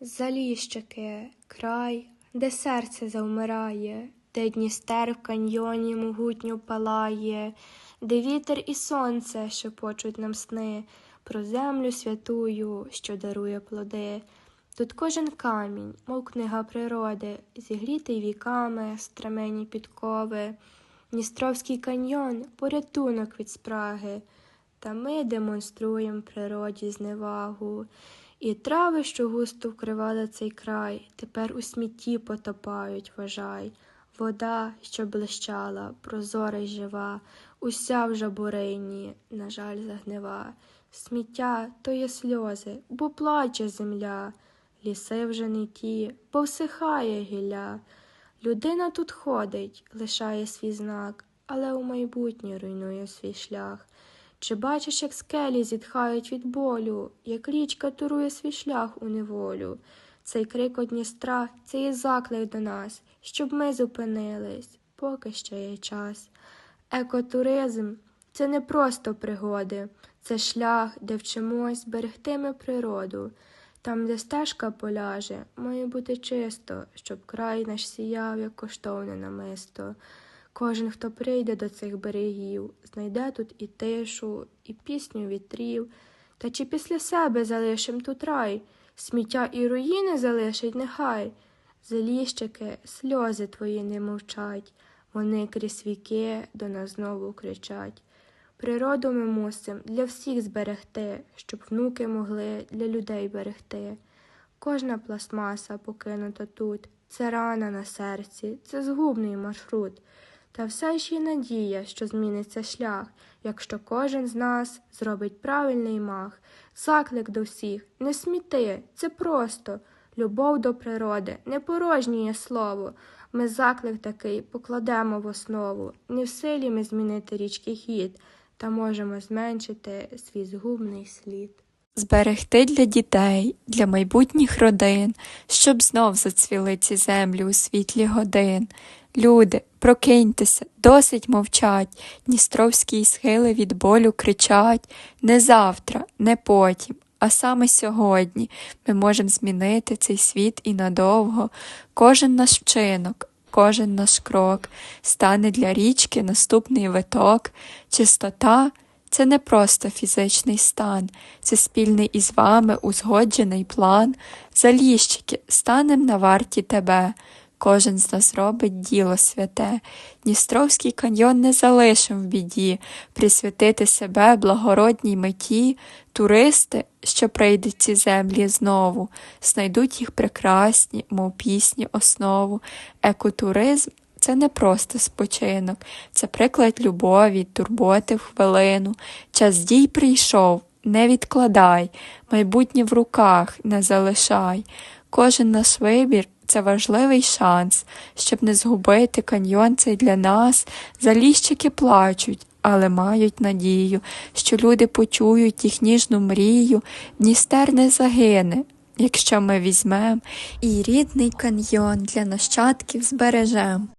Заліщики, край, де серце завмирає, де Дністер в каньйоні могутньо палає, де вітер і сонце шепочуть нам сни про землю святую, що дарує плоди. Тут кожен камінь, мов книга природи, зігрітий віками, стремені підкови, Дністровський каньйон порятунок від спраги, та ми демонструємо природі зневагу. І трави, що густо вкривали цей край, тепер у смітті потопають, вважай. Вода, що блищала, прозора й жива, уся в жабурині, на жаль, загнива. Сміття то є сльози, бо плаче земля, ліси вже не ті, бо всихає гілля. Людина тут ходить, лишає свій знак, але у майбутнє руйнує свій шлях. Чи бачиш, як скелі зітхають від болю, як річка турує свій шлях у неволю? Цей крик од Дністра – це є заклик до нас, щоб ми зупинились, поки ще є час. Екотуризм це не просто пригоди, це шлях, де вчимось берегти ми природу. Там, де стежка поляже, має бути чисто, щоб край наш сіяв, як коштовне намисто. Кожен, хто прийде до цих берегів, знайде тут і тишу, і пісню вітрів. Та чи після себе залишим тут рай, сміття і руїни залишить нехай. Заліщики, сльози твої не мовчать, вони крізь віки до нас знову кричать. Природу ми мусим для всіх зберегти, щоб внуки могли для людей берегти. Кожна пластмаса покинута тут, це рана на серці, це згубний маршрут. Та все ж є надія, що зміниться шлях, якщо кожен з нас зробить правильний мах. Заклик до всіх, не сміти, це просто. Любов до природи, не порожнє слово. Ми заклик такий покладемо в основу. Не в силі ми змінити річки хід, та можемо зменшити свій згубний слід. Зберегти для дітей, для майбутніх родин, щоб знов зацвіли ці землі у світлі годин. Люди, прокиньтеся, досить мовчать, Дністровські схили від болю кричать не завтра, не потім, а саме сьогодні ми можемо змінити цей світ і надовго. Кожен наш вчинок, кожен наш крок стане для річки наступний виток, чистота. Це не просто фізичний стан, це спільний із вами узгоджений план. Заліщики, станем на варті тебе. Кожен з нас робить діло святе. Дністровський каньйон не залишим в біді, присвятити себе благородній меті. Туристи, що прийдуть ці землі знову, знайдуть їх прекрасні, мов пісні основу. Екотуризм це не просто спочинок, це приклад любові, турботи в хвилину. Час дій прийшов, не відкладай, майбутнє в руках не залишай. Кожен наш вибір це важливий шанс, щоб не згубити каньйон цей для нас. Заліщики плачуть, але мають надію, що люди почують їх ніжну мрію, Дністер не загине. Якщо ми візьмем і рідний каньйон для нащадків збережем.